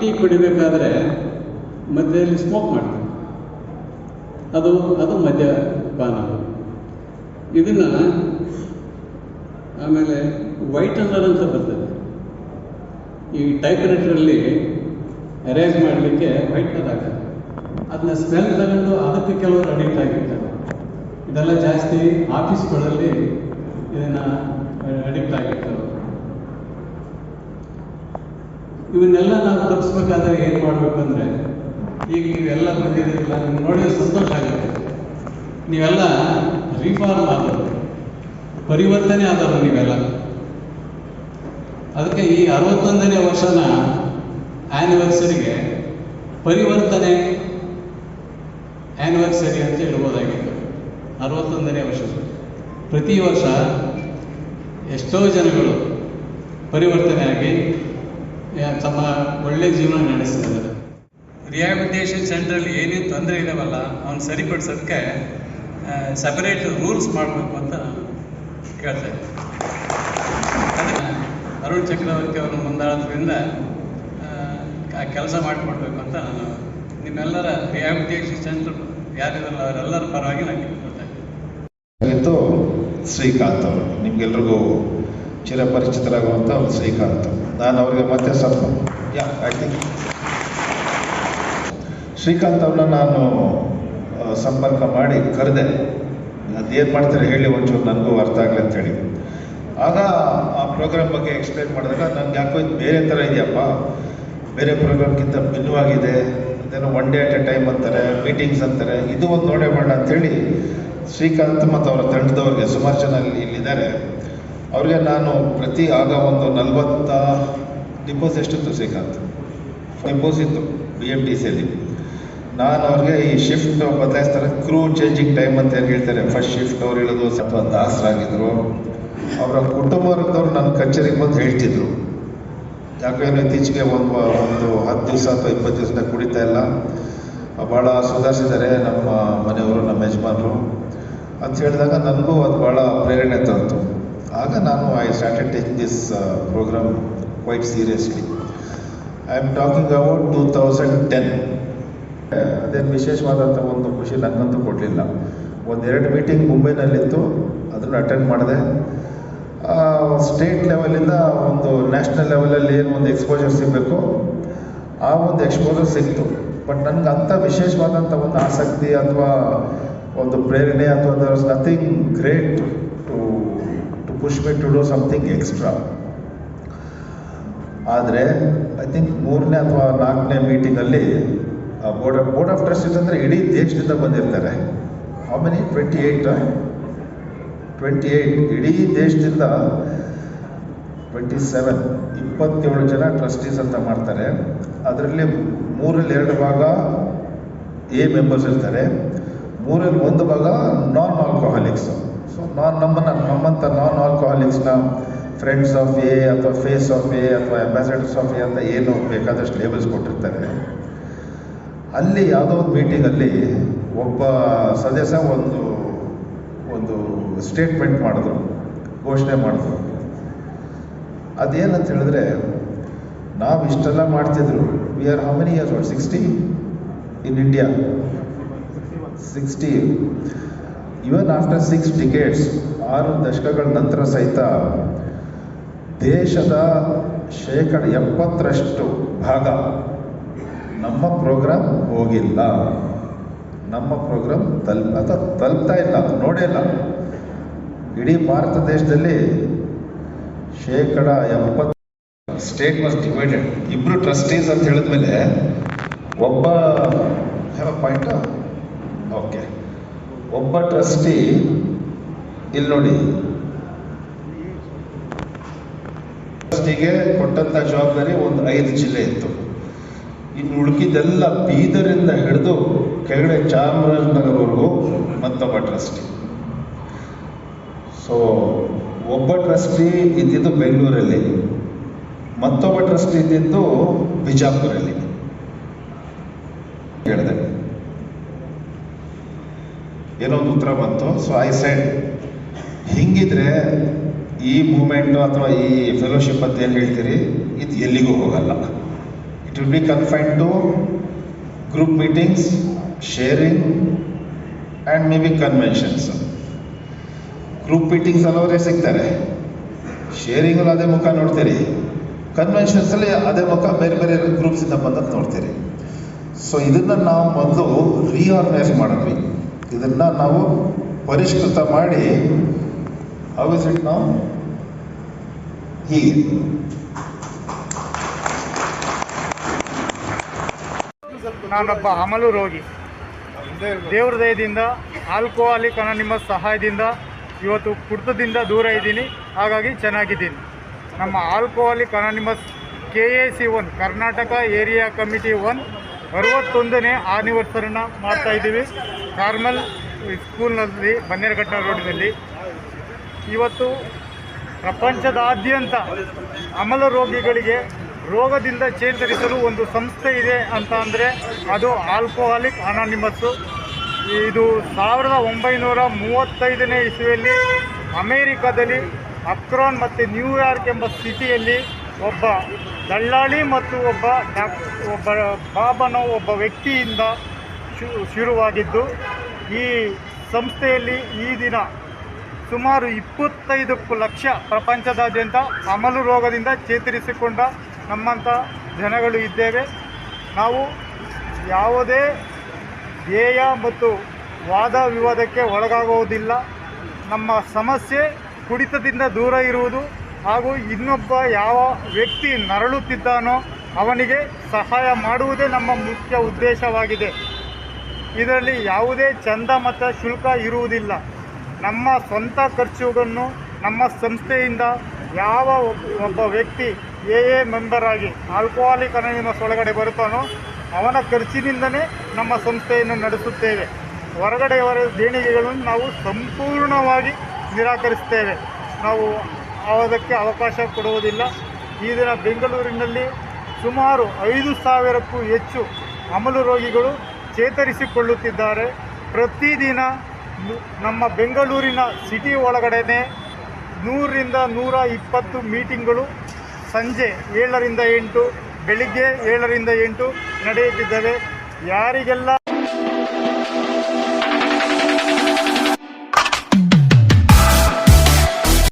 Tea ಕುಡಿಬೇಕಾದ್ರೆ ಮಧ್ಯದಲ್ಲಿ smoke ಮಾಡ್ತಾರೆ. ಅದು ಅದು ಮದ್ಯಪಾನ ಇದನ್ನು ಆಮೇಲೆ ವೈಟ್ ಅನ್ನರ್ ಅಂತ ಬರ್ತದೆ. ಈ ಟೈಪ್ ರೈಟ್ರಲ್ಲಿ ಅರೇಂಜ್ ಮಾಡಲಿಕ್ಕೆ ವೈಟ್ನರ್ ಆಗ್ತದೆ ಅದನ್ನ ಸ್ಮೆಲ್ ತಗೊಂಡು ಅದಕ್ಕೆ ಕೆಲವರು ಅಡಿಕ್ಟ್ ಆಗಿರ್ತಾರೆ. ಇದೆಲ್ಲ ಜಾಸ್ತಿ ಆಫೀಸ್ಗಳಲ್ಲಿ ಇದನ್ನ ಅಡಿಕ್ಟ್ ಆಗಿರ್ತಾರೆ ಇವನ್ನೆಲ್ಲ ನಾವು ತಪ್ಪಿಸ್ಬೇಕಾದ್ರೆ ಏನು ಮಾಡಬೇಕು ಅಂದರೆ ಈಗ ನೀವೆಲ್ಲ ಬಂದಿದ್ದೀರಲ್ಲ, ನಿಮ್ಗೆ ನೋಡಿ ಸಂತೋಷ ಆಗುತ್ತೆ. ನೀವೆಲ್ಲ ರಿಫಾರ್ಮ್ ಆದವರು ಪರಿವರ್ತನೆ ಆದವರು ನೀವೆಲ್ಲ. ಅದಕ್ಕೆ ಈ ಅರವತ್ತೊಂದನೇ ವರ್ಷನ ಆ್ಯನಿವರ್ಸರಿಗೆ ಪರಿವರ್ತನೆ ಆ್ಯನಿವರ್ಸರಿ ಅಂತ ಹೇಳ್ಬೋದಾಗಿತ್ತು. ಅರವತ್ತೊಂದನೇ ವರ್ಷ. ಪ್ರತಿ ವರ್ಷ ಎಷ್ಟೋ ಜನಗಳು ಪರಿವರ್ತನೆ ಆಗಿ ತಮ್ಮ ಒಳ್ಳೆ ಜೀವನ ನಡೆಸಿದ್ದಾರೆ ರಿಹ್ಯಾಬಿಲಿಟೇಷನ್ ಸೆಂಟ್ರಲ್ಲಿ ಏನೇನು ತೊಂದರೆ ಇದಾವಲ್ಲ ಅವ್ನು ಸರಿಪಡಿಸೋದಕ್ಕೆ ಸಪರೇಟ್ ರೂಲ್ಸ್ ಮಾಡಬೇಕು ಅಂತ ಕೇಳ್ತಾ ಇದ್ದೀನಿ ಅದನ್ನ ಅರುಣ್ ಚಕ್ರವರ್ತಿ ಅವರು ಮುಂದಾಳೋದ್ರಿಂದ ಆ ಕೆಲಸ ಮಾಡಿಕೊಡ್ಬೇಕು ಅಂತ ನಾನು ನಿಮ್ಮೆಲ್ಲರ ರಿಹ್ಯಾಬಿಲಿಟೇಷನ್ ಸೆಂಟ್ರ್ ಯಾರಿದಲ್ಲ ಅವರೆಲ್ಲರ ಪರವಾಗಿ ನಾನು ಕೇಳ್ಕೊಳ್ತಾ ಇದ್ದೀನಿ ಶ್ರೀಕಾಂತ್ ಅವರು. ನಿಮ್ಗೆಲ್ರಿಗೂ ಚಿರಪರಿಚಿತರಾಗುವಂಥ ಒಂದು ಶ್ರೀಕಾಂತ್ ನಾನು ಅವರಿಗೆ ಮತ್ತೆ ಸ್ವಲ್ಪ, ಯಾ ಐ ಶ್ರೀಕಾಂತ್ ಅವ್ರನ್ನ ನಾನು ಸಂಪರ್ಕ ಮಾಡಿ ಕರೆದೆ. ಅದೇನು ಮಾಡ್ತಾರೆ ಹೇಳಿ ಒಂಚೂರು ನನಗೂ ಅರ್ಥ ಆಗಲಿ ಅಂತೇಳಿ ಆಗ ಆ ಪ್ರೋಗ್ರಾಮ್ ಬಗ್ಗೆ ಎಕ್ಸ್ಪ್ಲೇನ್ ಮಾಡಿದಾಗ ನನಗೆ ಯಾಕೋ ಇದು ಬೇರೆ ಥರ ಇದೆಯಪ್ಪ. ಬೇರೆ ಪ್ರೋಗ್ರಾಮ್ಗಿಂತ ಭಿನ್ನವಾಗಿದೆ ಅದೇನೋ one day at a time ಅಂತಾರೆ ಮೀಟಿಂಗ್ಸ್ ಅಂತಾರೆ. ಇದು ಒಂದು ನೋಡೇ ಮಾಡೋಣ ಅಂತೇಳಿ ಶ್ರೀಕಾಂತ್ ಮತ್ತು ಅವರ ತಂಡದವ್ರಿಗೆ ಸುಮಾರು ಜನ ಇಲ್ಲಿ ಇಲ್ಲಿದ್ದಾರೆ. ಅವ್ರಿಗೆ ನಾನು ಪ್ರತಿ ಆಗ ಒಂದು ನಲ್ವತ್ತ ಡಿಪೋಸ್ ಎಷ್ಟಿತ್ತು ಶ್ರೀಕಾಂತ್ ಡಿಪೋಸ್ ಇತ್ತು ಬಿ ಎಂ ಟಿ ಸಿಯಲ್ಲಿ ನಾನು ಅವ್ರಿಗೆ ಈ ಶಿಫ್ಟ್ ಬದಲಾಯಿಸ್ತಾರೆ ಕ್ರೂ ಚೇಂಜಿಂಗ್ ಟೈಮ್ ಅಂತ ಏನು ಹೇಳ್ತಾರೆ ಫಸ್ಟ್ ಶಿಫ್ಟ್ ಅವ್ರು ಇಳಿದು ಸ್ವಲ್ಪ ದಾಸರಾಗಿದ್ರು ಅವರ ಕುಟುಂಬದವ್ರು ನನ್ನ ಕಚೇರಿಗೆ ಬಂದು ಹೇಳ್ತಿದ್ರು. ಯಾಕಂದ್ರೆ ಇತ್ತೀಚೆಗೆ ಒಂದು ಒಂದು ಹತ್ತು ದಿವಸ ಅಥವಾ ಇಪ್ಪತ್ತು ದಿವಸದಿಂದ ಕುಡಿತಾ ಇಲ್ಲ. ಭಾಳ ಸುಧಾರಿಸಿದ್ದಾರೆ ನಮ್ಮ ಮನೆಯವರು, ನಮ್ಮ ಯಜಮಾನರು. ಅಂತ ಹೇಳಿದಾಗ ನನಗೂ ಅದು ಭಾಳ ಪ್ರೇರಣೆ ತಂತು. ಆಗ ನಾನು I started taking this program quite seriously I am talking about two thousand ten ಅದೇನು ವಿಶೇಷವಾದಂಥ ಒಂದು ಖುಷಿ ನನಗಂತೂ ಕೊಡಲಿಲ್ಲ. ಒಂದೆರಡು ಮೀಟಿಂಗ್ ಮುಂಬೈನಲ್ಲಿತ್ತು, ಅದನ್ನು ಅಟೆಂಡ್ ಮಾಡಿದೆ. ಸ್ಟೇಟ್ ಲೆವೆಲಿಂದ ಒಂದು ನ್ಯಾಷನಲ್ ಲೆವೆಲಲ್ಲಿ ಏನು ಒಂದು ಎಕ್ಸ್ಪೋಜರ್ ಸಿಗಬೇಕು? ಆ ಒಂದು ಎಕ್ಸ್ಪೋಜರ್ ಸಿಕ್ತು. ಬಟ್ ನನಗೆ ಅಂಥ ವಿಶೇಷವಾದಂಥ ಒಂದು ಆಸಕ್ತಿ ಅಥವಾ ಒಂದು ಪ್ರೇರಣೆ ಅಥವಾ there was nothing great push do to do something extra ಆದರೆ ಐ ಥಿಂಕ್ ಮೂರನೇ ಅಥವಾ ನಾಲ್ಕನೇ ಮೀಟಿಂಗಲ್ಲಿ board of board of trustees ಅಂದರೆ ಇಡೀ ದೇಶದಿಂದ ಬಂದಿರ್ತಾರೆ. How many twenty eight twenty eight ಇಡೀ ದೇಶದಿಂದ ಟ್ವೆಂಟಿ ಸೆವೆನ್ ಇಪ್ಪತ್ತೇಳು ಜನ ಟ್ರಸ್ಟೀಸ್ ಅಂತ ಮಾಡ್ತಾರೆ. ಅದರಲ್ಲಿ ಮೂರಲ್ಲಿ ಎರಡು ಭಾಗ ಎ ಮೆಂಬರ್ಸ್ ಇರ್ತಾರೆ. ಮೂರಲ್ಲಿ ಒಂದು ಭಾಗ ನಾನ್ ಆಲ್ಕೋಹಾಲಿಕ್ಸ್ ಸೊ ನಾನ್ ನಮ್ಮನ್ನು ನಮ್ಮಂಥ ನಾನ್ ಆಲ್ಕೋಹಾಲಿಕ್ಸ್ನ ಫ್ರೆಂಡ್ಸ್ ಆಫ್ ಎ ಅಥವಾ ಫೇಸ್ ಆಫ್ ಎ ಅಥವಾ ಅಂಬಾಸಡರ್ಸ್ ಆಫ್ ಎ ಅಂತ ಏನು ಬೇಕಾದಷ್ಟು ಲೇಬಲ್ಸ್ ಕೊಟ್ಟಿರ್ತಾರೆ ಅಲ್ಲಿ ಯಾವುದೋ ಒಂದು ಮೀಟಿಂಗಲ್ಲಿ ಒಬ್ಬ ಸದಸ್ಯ ಒಂದು ಒಂದು ಸ್ಟೇಟ್ಮೆಂಟ್ ಮಾಡಿದ್ರು, ಘೋಷಣೆ ಮಾಡಿದ್ರು. ಅದೇನಂತ ಹೇಳಿದ್ರೆ, ನಾವು ಇಷ್ಟೆಲ್ಲ ಮಾಡ್ತಿದ್ರು we are how many years sixty in India sixty even after six decades ಆರು ದಶಕಗಳ ನಂತರ ಸಹಿತ ದೇಶದ ಶೇಕಡ ಎಪ್ಪತ್ತರಷ್ಟು ಭಾಗ ನಮ್ಮ ಪ್ರೋಗ್ರಾಮ್ ಹೋಗಿಲ್ಲ. ನಮ್ಮ ಪ್ರೋಗ್ರಾಮ್ ತಲುಪ ಅಥವಾ ತಲುಪ್ತಾ ಇಲ್ಲ ನೋಡೇ ಇಲ್ಲ. ಇಡೀ ಭಾರತ ದೇಶದಲ್ಲಿ ಶೇಕಡ ಎಪ್ಪತ್ತು ಸ್ಟೇಟ್ ವಾಸ್ ಡಿವೈಡೆಡ್ ಇಬ್ಬರು ಟ್ರಸ್ಟೀಸ್ ಅಂತ ಹೇಳಿದ್ಮೇಲೆ ಒಬ್ಬ ಪಾಯಿಂಟ್ ಓಕೆ ಒಬ್ಬ ಟ್ರಸ್ಟಿ ಇಲ್ಲಿ ನೋಡಿ. ಟ್ರಸ್ಟಿಗೆ ಕೊಟ್ಟಂತ ಜವಾಬ್ದಾರಿ ಒಂದು ಐದು ಜಿಲ್ಲೆ ಇತ್ತು. ಇನ್ನು ಉಳುಕಿದೆಲ್ಲ ಬೀದರಿಂದ ಹಿಡಿದು ಕೆಳಗಡೆ ಚಾಮರಾಜನಗರವರೆಗೂ ಮತ್ತೊಬ್ಬ ಟ್ರಸ್ಟಿ ಸೊ ಒಬ್ಬ ಟ್ರಸ್ಟಿ ಇದ್ದಿದ್ದು ಬೆಂಗಳೂರಲ್ಲಿ ಮತ್ತೊಬ್ಬ ಟ್ರಸ್ಟಿ ಇದ್ದಿದ್ದು ಬಿಜಾಪುರಲ್ಲಿ ಹೇಳಿದೆ ಏನೋ ಒಂದು ಉತ್ತರ ಬಂತು. ಸೊ ಐ ಸೆಂಡ್ ಹಿಂಗಿದ್ರೆ ಈ ಮೂಮೆಂಟು ಅಥವಾ ಈ ಫೆಲೋಶಿಪ್ ಅಂತ ಏನು ಹೇಳ್ತೀರಿ? ಇದು ಎಲ್ಲಿಗೂ ಹೋಗಲ್ಲ. It will be confine to group meetings sharing and may be conventions group meetings ಅಲ್ಲವರೇ ಸಿಗ್ತಾರೆ ಶೇರಿಂಗಲ್ಲಿ ಅದೇ ಮುಖ ನೋಡ್ತೀರಿ. ಕನ್ವೆನ್ಷನ್ಸಲ್ಲಿ ಅದೇ ಮುಖ ಬೇರೆ ಬೇರೆ ಗ್ರೂಪ್ಸಿಂದ ಬಂದಂತ ನೋಡ್ತೀರಿ. ಸೊ ಇದನ್ನು ನಾವು ಮೊದಲು ರೀಆರ್ಗನೈಸ್ ಮಾಡಿದ್ವಿ. ಇದನ್ನು ನಾವು ಪರಿಷ್ಕೃತ ಮಾಡಿ ಹೌ ನಾವು ಹೀಗೆ ನಾನೊಬ್ಬ ಅಮಲು ರೋಗಿ. ದೇವ್ರ ದಯದಿಂದ ಆಲ್ಕೋಹಾಲಿಕ್ ನಿಮ್ಮ ಸಹಾಯದಿಂದ ಇವತ್ತು ಕುಡಿತದಿಂದ ದೂರ ಇದ್ದೀನಿ, ಹಾಗಾಗಿ ಚೆನ್ನಾಗಿದ್ದೀನಿ. ನಮ್ಮ alcoholic anonymous K A C one, Karnataka area committee one ಅರವತ್ತೊಂದನೇ ಆನಿವರ್ಸರಿನ ಮಾಡ್ತಾ ಇದ್ದೀವಿ. ಕಾರ್ಮಲ್ ಸ್ಕೂಲ್ನಲ್ಲಿ ಬನ್ನೇರಘಟ್ಟ ರೋಡಿನಲ್ಲಿ. ಇವತ್ತು ಪ್ರಪಂಚದಾದ್ಯಂತ ಅಮಲ ರೋಗಿಗಳಿಗೆ ರೋಗದಿಂದ ಚೇತರಿಸಲು ಒಂದು ಸಂಸ್ಥೆ ಇದೆ ಅಂತ ಅಂದರೆ ಅದು ಆಲ್ಕೋಹಾಲಿಕ್ ಅನಾನಿಮಸ್ಸು ಇದು ಸಾವಿರದ ಒಂಬೈನೂರ ಮೂವತ್ತೈದನೇ ಇಸುವಲ್ಲಿ ಅಮೇರಿಕಾದಲ್ಲಿ ಅಕ್ರಾನ್ ಮತ್ತು ನ್ಯೂಯಾರ್ಕ್ ಎಂಬ ಸಿಟಿಯಲ್ಲಿ ಒಬ್ಬ ದಳ್ಳಾಳಿ ಮತ್ತು ಒಬ್ಬ ಒಬ್ಬ ಬಾಬನ ಒಬ್ಬ ವ್ಯಕ್ತಿಯಿಂದ ಶುರುವಾಗಿದ್ದು, ಈ ಸಂಸ್ಥೆಯಲ್ಲಿ ಈ ದಿನ ಸುಮಾರು ಇಪ್ಪತ್ತೈದಕ್ಕೂ ಲಕ್ಷ ಪ್ರಪಂಚದಾದ್ಯಂತ ಅಮಲು ರೋಗದಿಂದ ಚೇತರಿಸಿಕೊಂಡ ನಮ್ಮಂಥ ಜನಗಳು ಇದ್ದೇವೆ. ನಾವು ಯಾವುದೇ ಧ್ಯೇಯ ಮತ್ತು ವಾದ ವಿವಾದಕ್ಕೆ ಒಳಗಾಗುವುದಿಲ್ಲ. ನಮ್ಮ ಸಮಸ್ಯೆ ಕುಡಿತದಿಂದ ದೂರ ಇರುವುದು. ಹಾಗೂ ಇನ್ನೊಬ್ಬ ಯಾವ ವ್ಯಕ್ತಿ ನರಳುತ್ತಿದ್ದಾನೋ ಅವನಿಗೆ ಸಹಾಯ ಮಾಡುವುದೇ ನಮ್ಮ ಮುಖ್ಯ ಉದ್ದೇಶವಾಗಿದೆ. ಇದರಲ್ಲಿ ಯಾವುದೇ ಚಂದ ಮತ್ತು ಶುಲ್ಕ ಇರುವುದಿಲ್ಲ. ನಮ್ಮ ಸ್ವಂತ ಖರ್ಚುಗಳನ್ನು ನಮ್ಮ ಸಂಸ್ಥೆಯಿಂದ ಯಾವ ಒಬ್- ಒಬ್ಬ ವ್ಯಕ್ತಿ ಎ ಎ ಮೆಂಬರ್ ಆಗಿ ಆಲ್ಕೋಹಾಲಿಕ್ ಅನಾನಿಮಸ್ ಒಳಗಡೆ ಬರುತ್ತಾನೋ ಅವನ ಖರ್ಚಿನಿಂದಲೇ ನಮ್ಮ ಸಂಸ್ಥೆಯನ್ನು ನಡೆಸುತ್ತೇವೆ. ಹೊರಗಡೆಯವರ ದೇಣಿಗೆಗಳನ್ನು ನಾವು ಸಂಪೂರ್ಣವಾಗಿ ನಿರಾಕರಿಸ್ತೇವೆ ನಾವು ಅದಕ್ಕೆ ಅವಕಾಶ ಕೊಡುವುದಿಲ್ಲ. ಈ ದಿನ ಬೆಂಗಳೂರಿನಲ್ಲಿ ಸುಮಾರು ಐದು ಸಾವಿರಕ್ಕೂ ಹೆಚ್ಚು ಅಮಲು ರೋಗಿಗಳು ಚೇತರಿಸಿಕೊಳ್ಳುತ್ತಿದ್ದಾರೆ. ಪ್ರತಿದಿನ ನಮ್ಮ ಬೆಂಗಳೂರಿನ ಸಿಟಿ ಒಳಗಡೆನೆ ನೂರರಿಂದ ನೂರ ಇಪ್ಪತ್ತು ಮೀಟಿಂಗ್ಗಳು ಸಂಜೆ ಏಳರಿಂದ ಎಂಟು, ಬೆಳಿಗ್ಗೆ ಏಳರಿಂದ ಎಂಟು ನಡೆಯುತ್ತಿದ್ದಾವೆ. ಯಾರಿಗೆಲ್ಲ